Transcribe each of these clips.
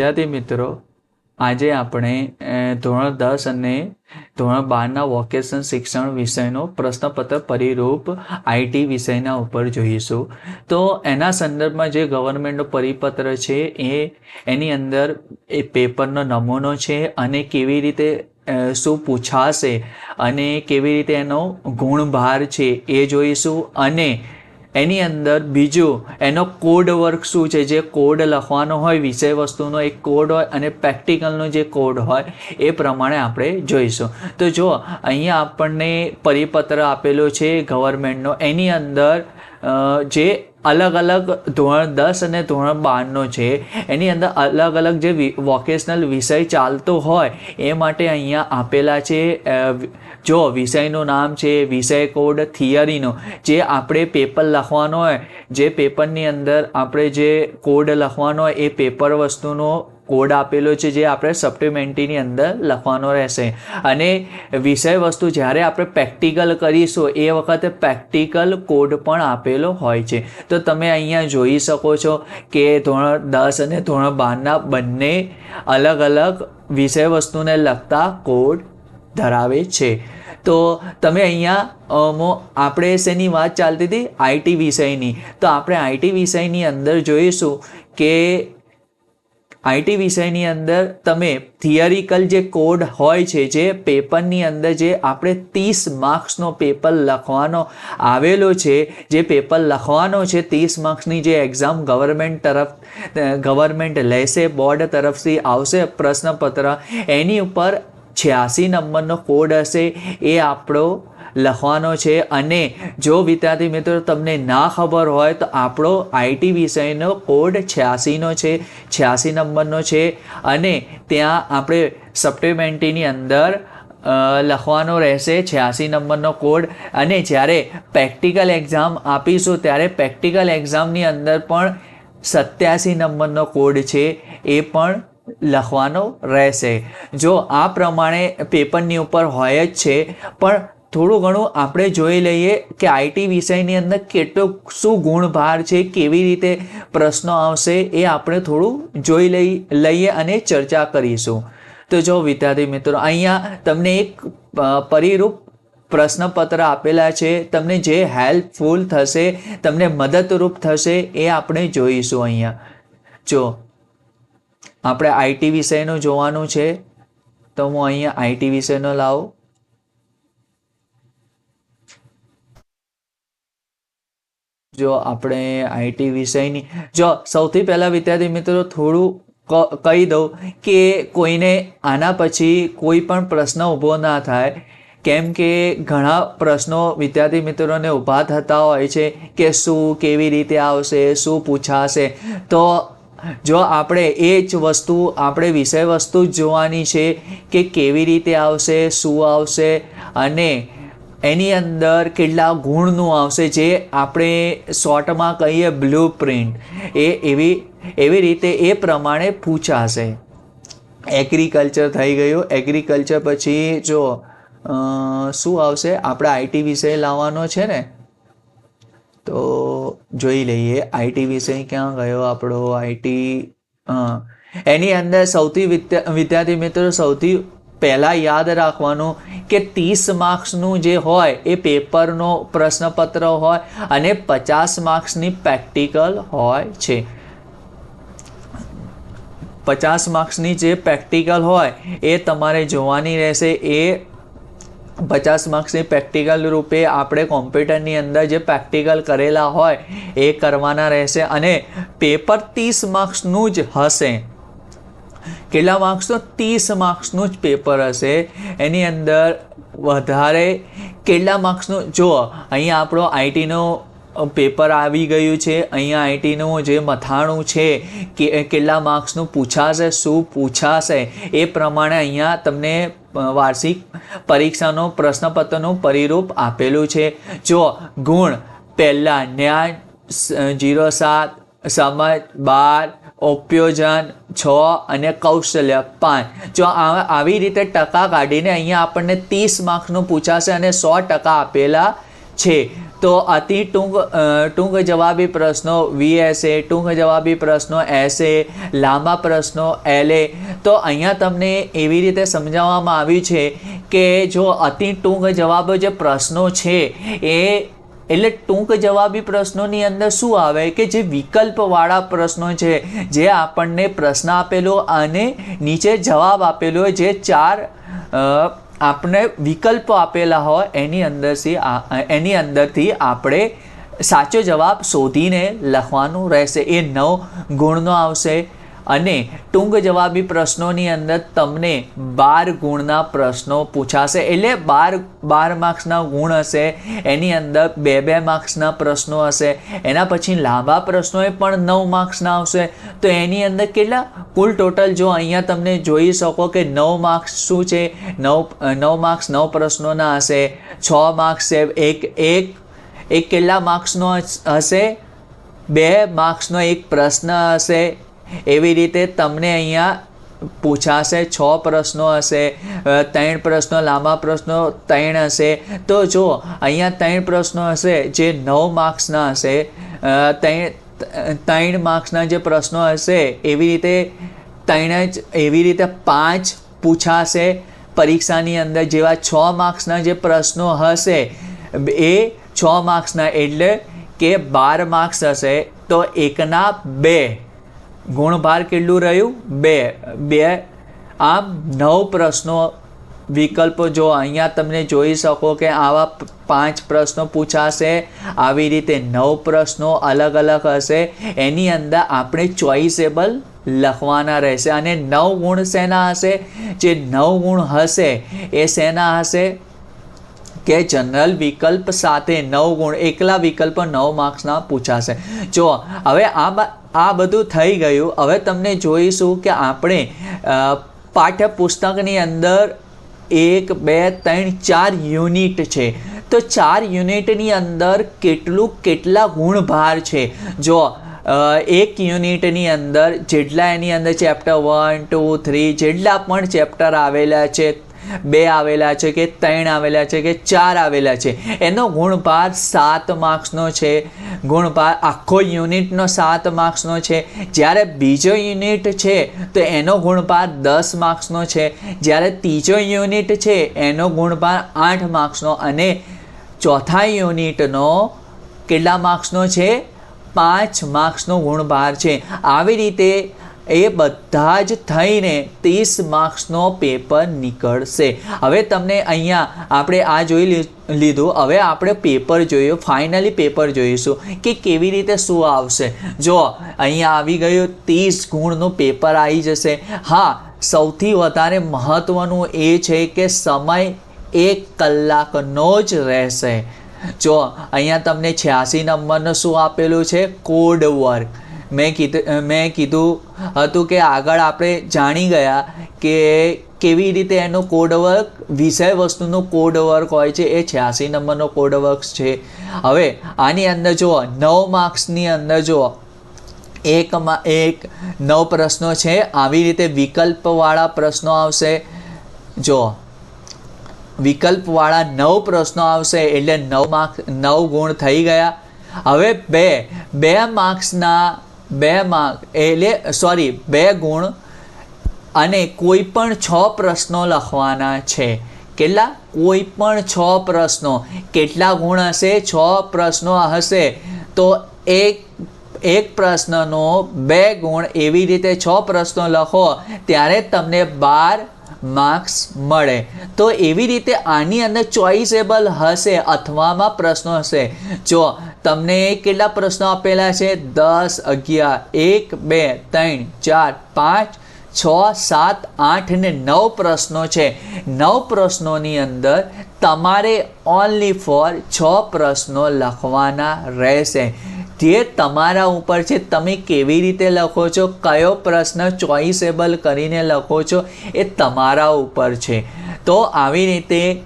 વિદ્યાર્થી મિત્રો, આજે આપણે ધોરણ દસ અને ધોરણ બારના વોકેશન શિક્ષણ વિષયનો પ્રશ્નપત્ર પરિરૂપ આઈટી વિષયના ઉપર જોઈશું. તો એના સંદર્ભમાં જે ગવર્મેન્ટનો પરિપત્ર છે, એ એની અંદર એ પેપરનો નમૂનો છે અને કેવી રીતે શું પૂછાશે અને કેવી રીતે એનો ગુણભાર છે એ જોઈશું અને એની અંદર બીજું, એનો કોડ વર્ક શું છે? જે કોડ લખવાનો હોય, વિષય વસ્તુનો એક કોડ હોય અને પ્રેક્ટિકલનો જે કોડ હોય, એ પ્રમાણે આપણે જોઈશું. તો જો અહીંયા આપણને પરિપત્ર આપેલો છે ગવર્મેન્ટનો એની અંદર જે અલગ અલગ ધોરણ દસ અને ધોરણ બારનો છે, એની અંદર અલગ અલગ જે વોકેશનલ વિષય ચાલતો હોય, એ માટે અહીંયા આપેલા છે જો વિષયનું નામ છે, વિષય કોડ થિયરીનો જે આપણે પેપર લખવાનો હોય, જે પેપરની અંદર આપણે જે કોડ લખવાનો હોય, એ પેપર વસ્તુનો કોડ આપેલો છે જે આપણે સપ્લિમેન્ટરીની અંદર લખવાનો રહેશે. અને વિષય વસ્તુ જ્યારે આપણે પ્રેક્ટિકલ કરીશું, એ વખતે પ્રેક્ટિકલ કોડ પણ આપેલો હોય છે. તો તમે અહીંયા જોઈ શકો છો કે ધોરણ દસ અને ધોરણ બારના બંને અલગ અલગ વિષય વસ્તુને લગતા કોડ ધરાવે છે. તો તમે અહીંયા આપણે શેની વાત ચાલતી હતી? આઈટી વિષયની. તો આપણે આઈટી વિષયની અંદર જોઈશું કે આઈટી વિષયની અંદર તમે થિયરિકલ જે કોડ હોય છે, જે પેપરની અંદર જે આપણે ત્રીસ માર્ક્સનો પેપર લખવાનો આવેલો છે, જે પેપર લખવાનો છે, ત્રીસ માર્ક્સની જે એક્ઝામ ગવર્મેન્ટ તરફ ગવર્મેન્ટ લેશે બોર્ડ તરફથી આવશે, પ્રશ્નપત્ર, એની ઉપર છ્યાસી નંબરનો કોડ હશે, એ આપણો લખવાનો છે. અને જો વિદ્યાર્થી મિત્રો તમને ના ખબર હોય તો આપણો આઈટી વિષયનો કોડ છ્યાસીનો છે. છ્યાસી નંબરનો છે. અને ત્યાં આપણે સપ્લિમેન્ટરીની અંદર લખવાનો રહેશે છ્યાસી નંબરનો કોડ. અને જ્યારે પ્રેક્ટિકલ એક્ઝામ આપીશું, ત્યારે પ્રેક્ટિકલ એક્ઝામની અંદર પણ સત્યાસી નંબરનો કોડ છે. એ પણ લખવાનો રહેશે. જો આ પ્રમાણે પેપરની ઉપર હોય જ છે. પણ થોડું ઘણું આપણે જોઈ લઈએ કે આઈટી વિષયની અંદર કેટલો શું ગુણભાર છે, કેવી રીતે પ્રશ્નો આવશે એ આપણે થોડું જોઈ લઈ, લઈએ અને ચર્ચા કરીશું. તો જો વિદ્યાર્થી મિત્રો, અહીંયા તમને એક પરિરૂપ પ્રશ્નપત્ર આપેલા છે. તમને જે હેલ્પફુલ થશે, તમને મદદરૂપ થશે એ આપણે જોઈશું અહીંયા. જો, આપણે આઈટી વિષયનું જોવાનું છે, તો હું અહીંયા આઈટી વિષયનો લાવું. જો આપણે આઈટી વિષયની, જો સૌથી પહેલાં વિદ્યાર્થી મિત્રો થોડું કહી દઉં કે કોઈને આના પછી કોઈ પણ પ્રશ્ન ઊભો ના થાય, કેમ કે ઘણા પ્રશ્નો વિદ્યાર્થી મિત્રોને ઊભા થતા હોય છે કે શું, કેવી રીતે આવશે, શું પૂછાશે. તો જો આપણે એ જ વસ્તુ, આપણે વિષય વસ્તુ જોવાની છે કે કેવી રીતે આવશે, શું આવશે, અને એની અંદર કેટલા ગુણનું આવશે જે આપણે શોર્ટમાં કહીએ બ્લુ પ્રિન્ટ. એ એવી એવી રીતે એ પ્રમાણે પૂછાશે. એગ્રીકલ્ચર થઈ ગયું. એગ્રીકલ્ચર પછી જો શું આવશે? આપણે આઈટી વિષય લાવવાનો છે ને? તો જોઈ લઈએ. આઈટી વિષય ક્યાં ગયો આપણો? આઈટી એની અંદર સૌથી વિદ્યાર્થી મિત્રો સૌથી પહેલાં યાદ રાખવાનું કે ત્રીસ માર્ક્સનું જે હોય એ પેપરનો પ્રશ્નપત્ર હોય અને પચાસ માર્ક્સની પ્રેક્ટિકલ હોય છે. પચાસ માર્ક્સની જે પ્રેક્ટિકલ હોય એ તમારે જોવાની રહેશે. એ પચાસ માર્ક્સની પ્રેક્ટિકલ રૂપે આપણે કોમ્પ્યુટરની અંદર જે પ્રેક્ટિકલ કરેલા હોય એ કરવાના રહેશે અને પેપર ત્રીસ માર્ક્સનું જ હશે. કેટલા માર્ક્સનું ત્રીસ માર્ક્સનું જ પેપર હશે. એની અંદર વધારે કેટલા માર્ક્સનું જો, અહીંયા આપણો આઈટીનો પેપર આવી ગયું છે. અહીંયા આઈટીનું જે મથાણું છે, કે કેટલા માર્ક્સનું પૂછાશે, શું પૂછાશે, એ પ્રમાણે અહીંયા તમને વાર્ષિક પરીક્ષાનો, પ્રશ્નપત્રનું પરિરૂપ આપેલું છે. જો, ગુણ પહેલાં, ન્યાય જીરો સાત, સમજ બાર ઉપયોજન છ અને કૌશલ્ય પાંચ. જો આવી રીતે ટકા કાઢીને અહીંયા આપણને ત્રીસ માર્ક્સનું પૂછાશે અને સો ટકા આપેલા છે. તો અતિ ટૂંક ટૂંક જવાબી પ્રશ્નો વીએસએ ટૂંક જવાબી પ્રશ્નો એસએ લાંબા પ્રશ્નો એલએ તો અહીંયા તમને એવી રીતે સમજાવવામાં આવ્યું છે કે જો અતિ ટૂંક જવાબ જે પ્રશ્નો છે એ એટલે ટૂંક જવાબી પ્રશ્નોની અંદર શું આવે કે જે વિકલ્પવાળા પ્રશ્નો છે, જે આપણને પ્રશ્ન આપેલો અને નીચે જવાબ આપેલો જે ચાર આપણે વિકલ્પો આપેલા હોય, એની અંદરથી એની અંદરથી આપણે સાચો જવાબ શોધીને લખવાનું રહેશે. એ નવ ગુણનો આવશે. અને ટૂંક જવાબી પ્રશ્નોની અંદર તમને બાર ગુણના પ્રશ્નો પૂછાશે. એટલે બાર બાર માર્ક્સના ગુણ હશે, એની અંદર બે બે માર્ક્સના પ્રશ્નો હશે, એના પછી લાંબા પ્રશ્નો પણ નવ માર્ક્સના આવશે. તો એની અંદર કેટલા? કુલ ટોટલ જો અહીંયા તમને જોઈ શકો કે નવ માર્ક્સ શું છે? નવ નવ માર્ક્સ નવ પ્રશ્નોના હશે, છ માર્ક્સ છે, એક એક એક કેટલા માર્ક્સનો હશે? બે માર્ક્સનો એક પ્રશ્ન હશે એવી રીતે તમને અહીંયા પૂછાશે, છ પ્રશ્નો હશે ત્રણ પ્રશ્નો, લાંબા પ્રશ્નો, ત્રણ હશે. તો જો અહીંયા ત્રણ પ્રશ્નો હશે જે નવ માર્ક્સના હશે ત્રણ ત્રણ માર્ક્સના જે પ્રશ્નો હશે, એવી રીતે ત્રણ જ, એવી રીતે પાંચ પૂછાશે. પરીક્ષાની અંદર જેવા છ માર્ક્સના જે પ્રશ્નો હશે, એ છ માર્ક્સના, એટલે કે બાર માર્ક્સ હશે, તો એકના બે. ગુણભાર કેટલું રહ્યું? બે. બે. આમ નવ પ્રશ્નો વિકલ્પો જો અહીંયા તમને જોઈ શકો કે આવા પાંચ પ્રશ્નો પૂછાશે, આવી રીતે નવ પ્રશ્નો અલગ અલગ હશે, એની અંદર આપણે ચોઇસેબલ લખવાના રહેશે. અને નવ ગુણ શેના હશે? જે નવ ગુણ હશે, એ શેના હશે? કે જનરલ વિકલ્પ સાથે નવ ગુણ, એકલા વિકલ્પ નવ માર્ક્સના પૂછાશે. જો, હવે આ આ બધું થઈ ગયું. હવે તમને જોઈશું કે આપણે પાઠ્યપુસ્તકની અંદર એક, બે, ત્રણ, ચાર યુનિટ છે. તો ચાર યુનિટની અંદર કેટલું, કેટલા ગુણભાર છે? જો એક યુનિટની અંદર જેટલા એની અંદર ચેપ્ટર વન, ટુ, થ્રી જેટલા પણ ચેપ્ટર આવેલા છે બે આવેલા છે કે ત્રણ આવેલા છે કે ચાર આવેલા છે. એનો ગુણપાર સાત માર્ક્સનો છે. ગુણપાર આખો યુનિટનો સાત માર્ક્સનો છે. જ્યારે બીજો યુનિટ છે, તો એનો ગુણપાર દસ માર્ક્સનો છે. જ્યારે ત્રીજો યુનિટ છે, એનો ગુણપાર આઠ માર્ક્સનો અને ચોથા યુનિટનો કેટલા માર્ક્સનો છે? પાંચ માર્ક્સનો ગુણભાર છે. આવી રીતે એ બધા જ થઈને ત્રીસ માર્ક્સનો પેપર નીકળશે. હવે તમને અહીંયા આપણે આ જોઈ લીધું. હવે આપણે પેપર જોયું, ફાઇનલી પેપર જોઈશું કે કેવી રીતે શું આવશે. જો અહીંયા આવી ગયું, ત્રીસ ગુણનું પેપર આવી જશે. હા, સૌથી વધારે મહત્ત્વનું એ છે કે સમય એક કલાકનો જ રહેશે. જો અહીંયા તમને છ્યાસી નંબરનું શું આપેલું છે? કોડ વર્ક મેં કીધું મેં કીધું હતું કે આગળ આપણે જાણી ગયા કે કેવી રીતે એનું કોડવર્ક વિષય વસ્તુનું કોડ વર્ક હોય છે. એ છ્યાસી નંબરનો કોડ વર્ક છે. હવે આની અંદર જુઓ, નવ માર્ક્સની અંદર જુઓ. એકમાં એક, નવ પ્રશ્નો છે. આવી રીતે વિકલ્પવાળા પ્રશ્નો આવશે. જુઓ. વિકલ્પવાળા નવ પ્રશ્નો આવશે એટલે નવ માર્ક્સ, નવ ગુણ થઈ ગયા. હવે બે બે માર્ક્સના બે માર્ક એટલે સોરી બે ગુણ અને કોઈ પણ છ પ્રશ્નો લખવાના છે. કેટલા? કોઈ પણ છ પ્રશ્નો. કેટલા ગુણ હશે? છ પ્રશ્નો હશે. તો એક એક પ્રશ્નનો બે ગુણ એવી રીતે છ પ્રશ્નો લખો, ત્યારે તમને બાર માર્ક્સ મળે. તો એવી રીતે આની અંદર ચોઇસેબલ હશે, અથવામાં પ્રશ્નો હશે. જો તમને કેટલા પ્રશ્નો આપેલા છે? દસ, અગિયાર, એક, બે, ત્રણ, ચાર, પાંચ, છ, સાત, આઠ ને નવ પ્રશ્નો છે. નવ પ્રશ્નોની અંદર તમારે ઓનલી ફોર છ પ્રશ્નો લખવાના રહેશે. જે તમારા ઉપર છે, તમે કેવી રીતે લખો છો, કયો પ્રશ્ન ચોઇસેબલ કરીને લખો છો, એ તમારા ઉપર છે. તો આવી રીતે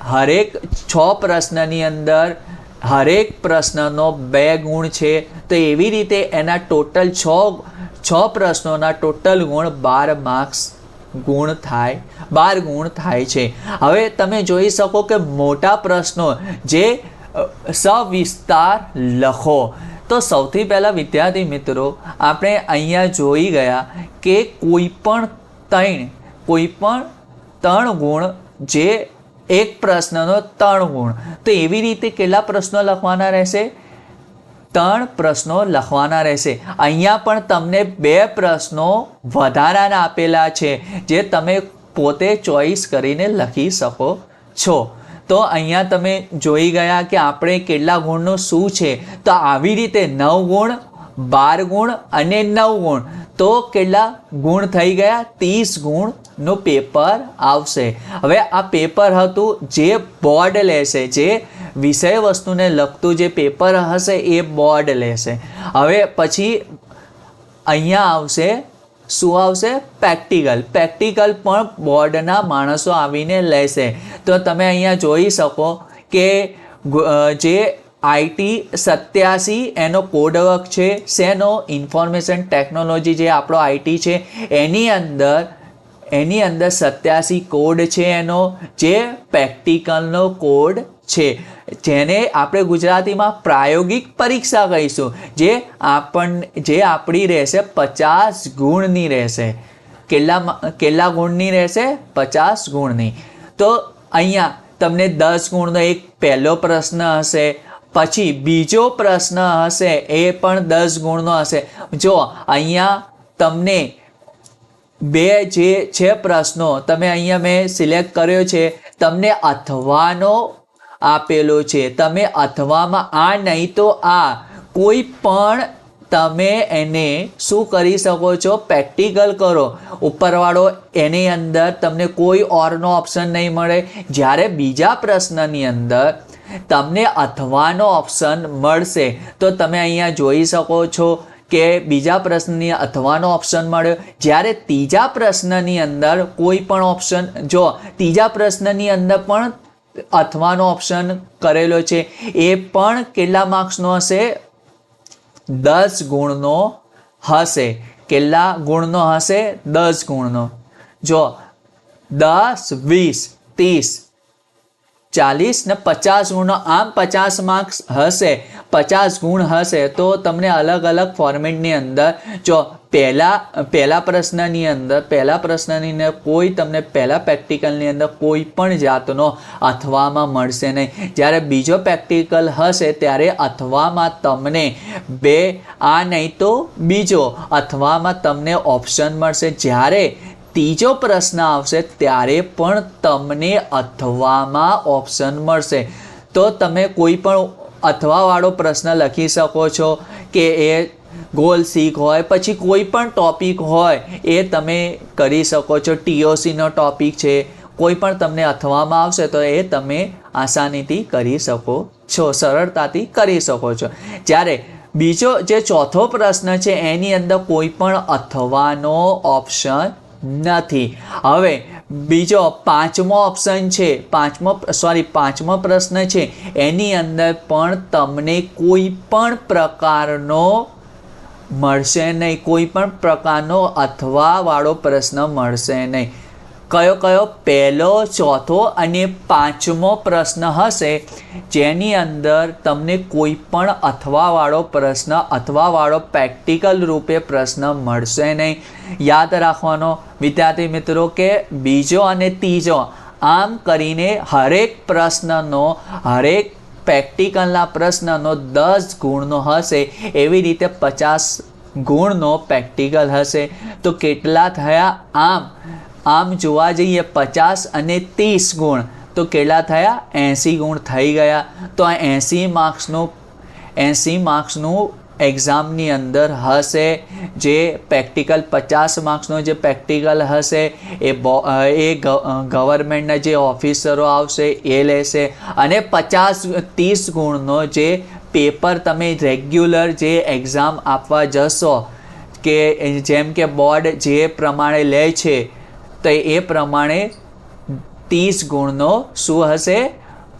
હરેક છ પ્રશ્નની અંદર હરેક પ્રશ્નનો બે ગુણ છે, તો એવી રીતે એના ટોટલ છ છ પ્રશ્નોના ટોટલ ગુણ બાર માર્ક્સ ગુણ થાય, બાર ગુણ થાય છે. હવે તમે જોઈ શકો કે મોટા પ્રશ્નો જે સવિસ્તાર લખો. તો સૌથી પહેલાં વિદ્યાર્થી મિત્રો, આપણે અહીંયા જોઈ ગયા કે કોઈ પણ ત્રણ, કોઈ પણ ત્રણ ગુણ જે એક પ્રશ્નનો ત્રણ ગુણ. તો એવી રીતે કેટલા પ્રશ્નો લખવાના રહેશે? ત્રણ પ્રશ્નો લખવાના રહેશે. અહીંયા પણ તમને બે પ્રશ્નો વધારાના આપેલા છે, જે તમે પોતે ચોઈસ કરીને લખી શકો છો. તો અહીંયા તમે જોઈ ગયા કે આપણે કેટલા ગુણનું શું છે. તો આવી રીતે નવ ગુણ, બાર ગુણ અને નવ ગુણ. તો કેટલા ગુણ થઈ ગયા? ત્રીસ ગુણનું પેપર આવશે. હવે આ પેપર હતું જે બોર્ડ લેશે, જે વિષય વસ્તુને લગતું જે પેપર હશે એ બોર્ડ લેશે. હવે પછી અહીંયા આવશે, શું આવશે? પ્રેક્ટિકલ. પ્રેક્ટિકલ પણ બોર્ડના માણસો આવીને લેશે. તો તમે અહીંયા જોઈ શકો કે જે આઈટી સત્યાસી, એનો કોડવર્ક છે, શેનો? ઇન્ફોર્મેશન ટેકનોલોજી જે આપણો આઈટી છે, એની અંદર એની અંદર સત્યાસી કોડ છે એનો, જે પ્રેક્ટિકલનો કોડ છે. જેને આપણે ગુજરાતીમાં પ્રાયોગિક પરીક્ષા કહીશું. જે આપણ, જે આપણી રહેશે પચાસ ગુણની રહેશે. કેટલા કેટલા ગુણની રહેશે? પચાસ ગુણની. તો અહીંયા તમને દસ ગુણનો એક પહેલો પ્રશ્ન હશે, પછી બીજો પ્રશ્ન હશે, એ પણ દસ ગુણનો હશે. જો અહીંયા તમને બે જે છે પ્રશ્નો, તમે અહીંયા મેં સિલેક્ટ કર્યો છે, તમને અથવાનો આપેલો છે. તમે અથવામાં આ નહીં તો આ. કોઈ પણ તમે એને શું કરી શકો છો? પ્રેક્ટિકલ કરો. ઉપરવાળો એની અંદર તમને કોઈ ઓરનો ઓપ્શન નહીં મળે. જ્યારે બીજા પ્રશ્નની અંદર તમને અથવાનો ઓપ્શન મળશે, તો તમે અહીંયા જોઈ શકો છો કે બીજા પ્રશ્નની અથવાનો ઓપ્શન મળ્યો. જ્યારે ત્રીજા પ્રશ્નની અંદર કોઈ પણ ઓપ્શન જો ત્રીજા પ્રશ્નની અંદર પણ અથવાનો ઓપ્શન કરેલો છે, એ પણ કેટલા માર્ક્સનો હશે? દસ ગુણનો હશે. કેટલા ગુણનો હશે? દસ ગુણનો. જો દસ, વીસ, ત્રીસ ચાલીસ ને પચાસ ગુણનો આમ પચાસ માર્ક્સ હશે. પચાસ ગુણ હશે તો તમને અલગ અલગ ફોર્મેટની અંદર જો પહેલા પહેલા પ્રશ્નની અંદર, પહેલા પ્રશ્નની અંદર કોઈ તમને પહેલા પ્રેક્ટિકલની અંદર કોઈ પણ જાતનો અથવામાં મળશે નહીં. જ્યારે બીજો પ્રેક્ટિકલ હશે ત્યારે અથવામાં તમને બે, આ નહીં તો બીજો અથવામાં તમને ઓપ્શન મળશે. જ્યારે ત્રીજો પ્રશ્ન આવશે, ત્યારે પણ તમને અથવામાં ઓપ્શન મળશે. તો તમે કોઈ પણ અથવાવાળો પ્રશ્ન લખી શકો છો કે એ ગોલ શીખ હોય, પછી કોઈ પણ ટોપિક હોય, એ તમે કરી શકો છો. ટીઓસીનો ટોપિક છે, કોઈ પણ તમને અથવામાં આવશે, તો એ તમે આસાનીથી કરી શકો છો, સરળતાથી કરી શકો છો. જ્યારે બીજો જે ચોથો પ્રશ્ન છે, એની અંદર કોઈ પણ અથવાનો ઓપ્શન નથી. હવે બીજો પાંચમો ઓપ્શન છે, પાંચમો સોરી પાંચમો પ્રશ્ન છે, એની અંદર પણ તમને કોઈ પણ પ્રકારનો મળશે નહીં. કોઈ પણ પ્રકારનો અથવા વાળો પ્રશ્ન મળશે નહીં. કયો કયો પહેલો, ચોથો અને પાંચમો પ્રશ્ન હશે? જેની અંદર તમને કોઈ પણ અથવાવાળો પ્રશ્ન અથવાવાળો પ્રેક્ટિકલ રૂપે પ્રશ્ન મળશે નહીં. યાદ રાખવાનો, વિદ્યાર્થી મિત્રો, કે બીજો અને ત્રીજો, આમ કરીને હરેક પ્રશ્નનો, હરેક પ્રેક્ટિકલના પ્રશ્નનો દસ ગુણનો હશે. એવી રીતે પચાસ ગુણનો પ્રેક્ટિકલ હશે. તો કેટલા થયા? આમ આમ જોવા જઈએ પચાસ અને ત્રીસ ગુણ, તો કેટલા થયા? એંસી ગુણ થઈ ગયા. તો આ એંસી માર્ક્સનું એંસી માર્ક્સનું એક્ઝામની અંદર હશે. જે પ્રેક્ટિકલ પચાસ માર્ક્સનો જે પ્રેક્ટિકલ હશે, એ એ ગવર્મેન્ટના જે ઓફિસરો આવશે, એ લેશે. અને પચાસ, ત્રીસ ગુણનો જે પેપર તમે રેગ્યુલર જે એક્ઝામ આપવા જશો, કે જેમ કે બોર્ડ જે પ્રમાણે લે છે તો એ પ્રમાણે ત્રીસ ગુણનો શું હશે?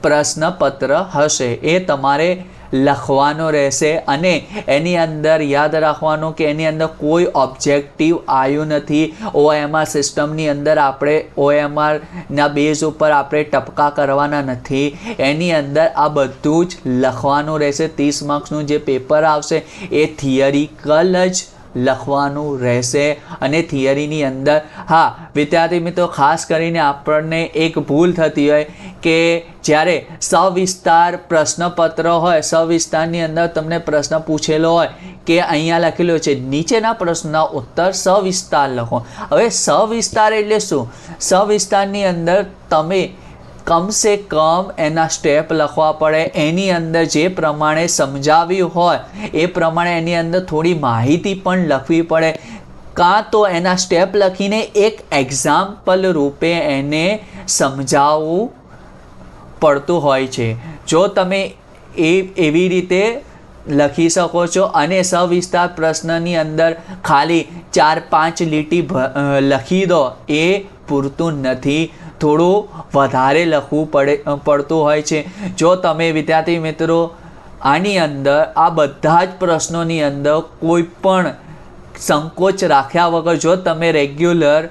પ્રશ્નપત્ર હશે. એ તમારે લખવાનો રહેશે અને એની અંદર યાદ રાખવાનું કે એની અંદર કોઈ ઓબ્જેક્ટિવ આવ્યું નથી. ઓએમઆર સિસ્ટમની અંદર આપણે ઓએમઆરના બેઝ ઉપર આપણે ટપકા કરવાના નથી. એની અંદર આ બધું જ લખવાનું રહેશે. ત્રીસ માર્ક્સનું જે પેપર આવશે એ થિયરિકલ જ લખવાનું રહેશે અને થિયરીની અંદર. હા, વિદ્યાર્થી મિત્રો, ખાસ કરીને આપણને એક ભૂલ થતી હોય કે જ્યારે સવિસ્તાર પ્રશ્નપત્ર હોય, સવિસ્તારની અંદર તમને પ્રશ્ન પૂછેલો હોય કે અહીંયા લખેલો છે, નીચેના પ્રશ્નના ઉત્તર સવિસ્તાર લખો. હવે સવિસ્તાર એટલે શું? સવિસ્તારની અંદર તમે કમસે કમ એના સ્ટેપ લખવા પડે. એની અંદર જે પ્રમાણે સમજાવ્યું હોય, એ પ્રમાણે એની અંદર થોડી માહિતી પણ લખવી પડે. કાં તો એના સ્ટેપ લખીને એક એક્ઝામ્પલ રૂપે એને સમજાવવું પડતું હોય છે. જો તમે એ, એવી રીતે લખી શકો છો અને સવિસ્તાર પ્રશ્નની અંદર ખાલી ચાર પાંચ લીટી લખી દો, એ પૂરતું નથી. થોડું વધારે લખવું પડે પડતું હોય છે. જો તમે વિદ્યાર્થી મિત્રો, આની અંદર, આ બધા જ પ્રશ્નોની અંદર કોઈ પણ સંકોચ રાખ્યા વગર, જો તમે રેગ્યુલર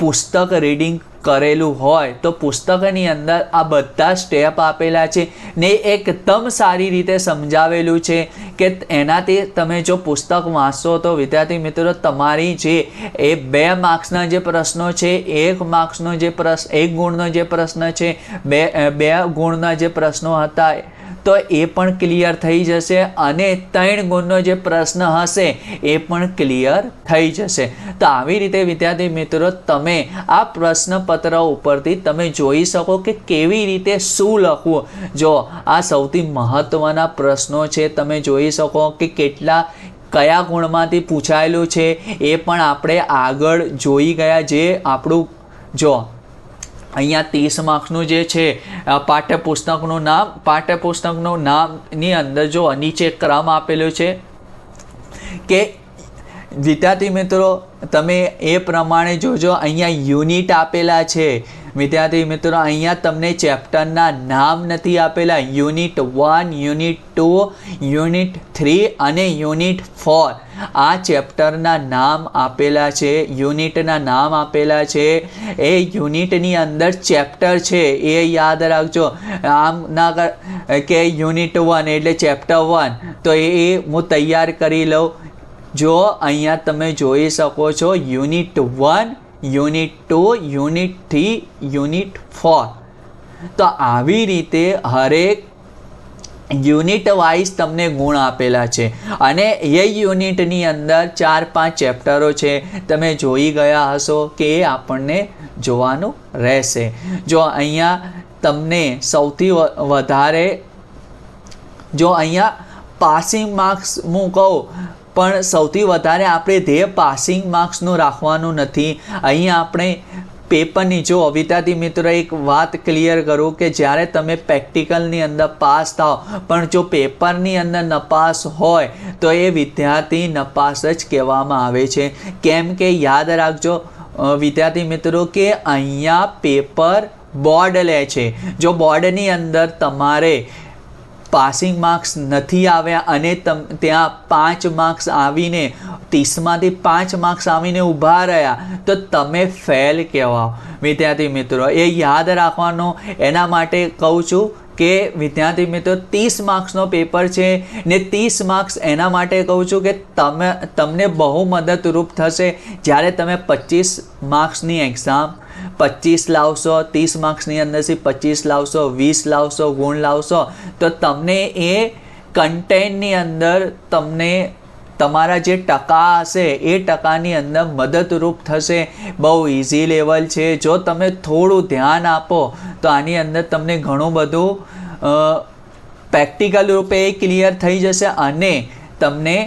પુસ્તક રીડિંગ કરેલું હોય તો પુસ્તકની અંદર આ બધા સ્ટેપ આપેલા છે ને એકદમ સારી રીતે સમજાવેલું છે કે એનાથી તમે જો પુસ્તક વાંચશો તો વિદ્યાર્થી મિત્રો તમારી જે એ બે માર્ક્સના જે પ્રશ્નો છે, એક માર્ક્સનો જે પ્રશ્ન એક ગુણનો જે પ્રશ્ન છે, બે બે ગુણના જે પ્રશ્નો હતા તો એ પણ ક્લિયર થઈ જશે અને ત્રણ ગુણનો જે પ્રશ્ન હશે એ પણ ક્લિયર થઈ જશે. તો આવી રીતે, વિદ્યાર્થી મિત્રો, તમે આ પ્રશ્નપત્ર ઉપરથી તમે જોઈ શકો કે કેવી રીતે શું લખવું. જો આ સૌથી મહત્ત્વના પ્રશ્નો છે, તમે જોઈ શકો કે કેટલા, કયા ગુણમાંથી પૂછાયેલું છે, એ પણ આપણે આગળ જોઈ ગયા જે આપણું, જો અહીંયા ત્રીસ માર્ક્સનું જે છે પાઠ્યપુસ્તકનું નામ, પાઠ્યપુસ્તકનું નામની અંદર જો નીચે ક્રમ આપેલો છે કે, વિદ્યાર્થી મિત્રો, તમે એ પ્રમાણે જોજો, અહીંયા યુનિટ આપેલા છે. વિદ્યાર્થી મિત્રો, અહીંયા તમને ચેપ્ટરના નામ નથી આપેલા. Unit one, unit two, unit three અને યુનિટ ફોર. આ ચેપ્ટરના નામ આપેલા છે, યુનિટના નામ આપેલા છે. એ યુનિટની અંદર ચેપ્ટર છે, એ યાદ રાખજો. આમ ના કે યુનિટ વન એટલે ચેપ્ટર વન. તો એ હું તૈયાર કરી લઉં. જો અહીંયા તમે જોઈ શકો છો, unit one unit two, unit three, unit four. તો આવી રીતે હરેક યુનિટ વાઇઝ તમને ગુણ આપેલા છે. અને એ યુનિટની અંદર ચાર પાંચ ચેપ્ટરો છે. તમે જોઈ ગયા હશો કે એ આપણને જોવાનું રહેશે. જો અહીંયા તમને સૌથી વધારે જો અહીંયા પાસિંગ માર્ક્સ હું કહું પણ સૌથી વધારે આપણે ધ્યેય પાસિંગ માર્ક્સનું રાખવાનું નથી. અહીં આપણે પેપરની જો વિદ્યાર્થી મિત્રો એક વાત ક્લિયર કરું કે જ્યારે તમે પ્રેક્ટિકલની અંદર પાસ થાઓ, પણ જો પેપરની અંદર નપાસ હોય, તો એ વિદ્યાર્થી નપાસ જ કહેવામાં આવે છે. કેમ કે યાદ રાખજો વિદ્યાર્થી મિત્રો, કે અહીંયા પેપર બોર્ડ લે છે. જો બોર્ડની અંદર તમારે પાસિંગ માર્ક્સ નથી આવ્યા અને તમ, ત્યાં પાંચ માર્ક્સ આવીને, ત્રીસમાંથી પાંચ માર્ક્સ આવીને ઊભા રહ્યા, તો તમે ફેલ કહેવાઓ. વિદ્યાર્થી મિત્રો, એ યાદ રાખવાનો. એના માટે કહું છું કે, વિદ્યાર્થી મિત્રો, ત્રીસ માર્ક્સનો પેપર છે ને ત્રીસ માર્ક્સ એના માટે કહું છું કે તમે, તમને બહુ મદદરૂપ થશે જ્યારે તમે પચીસ માર્ક્સની એક્ઝામ પચીસ લાવશો, ત્રીસ માર્ક્સની અંદરથી પચીસ લાવશો, વીસ લાવશો, ગુણ લાવશો, તો તમને એ કન્ટેન્ટની અંદર તમને તમારા જે ટકા હશે, એ ટકાની અંદર મદદરૂપ થશે. બહુ ઇઝી લેવલ છે. જો તમે થોડું ધ્યાન આપો, તો આની અંદર તમને ઘણું બધું પ્રેક્ટિકલ રૂપે એ ક્લિયર થઈ જશે અને તમને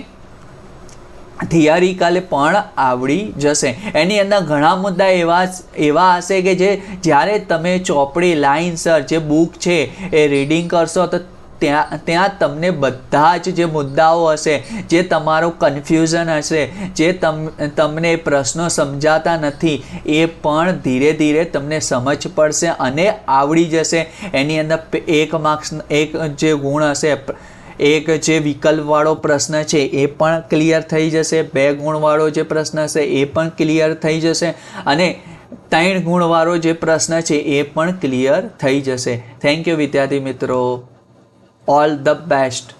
થિયરિકલ પણ આવડી જશે. એની અંદર ઘણા મુદ્દા એવા એવા હશે કે જે જ્યારે તમે ચોપડી લાઇનસર જે બુક છે એ રીડિંગ કરશો તો ત્યાં ત્યાં તમને બધા જ જે મુદ્દાઓ હશે, જે તમારું કન્ફ્યુઝન હશે, જે તમ, તમને પ્રશ્નો સમજાતા નથી, એ પણ ધીરે ધીરે તમને સમજ પડશે અને આવડી જશે. એની અંદર એક માર્ક્સ, એક જે ગુણ હશે એક જે વિકલ્પવાળો પ્રશ્ન છે એ પણ ક્લિયર થઈ જશે, બે ગુણવાળો જે પ્રશ્ન છે એ પણ ક્લિયર થઈ જશે અને ત્રણ ગુણવાળો જે પ્રશ્ન છે એ પણ ક્લિયર થઈ જશે. થેન્ક યુ વિદ્યાર્થી મિત્રો. All the best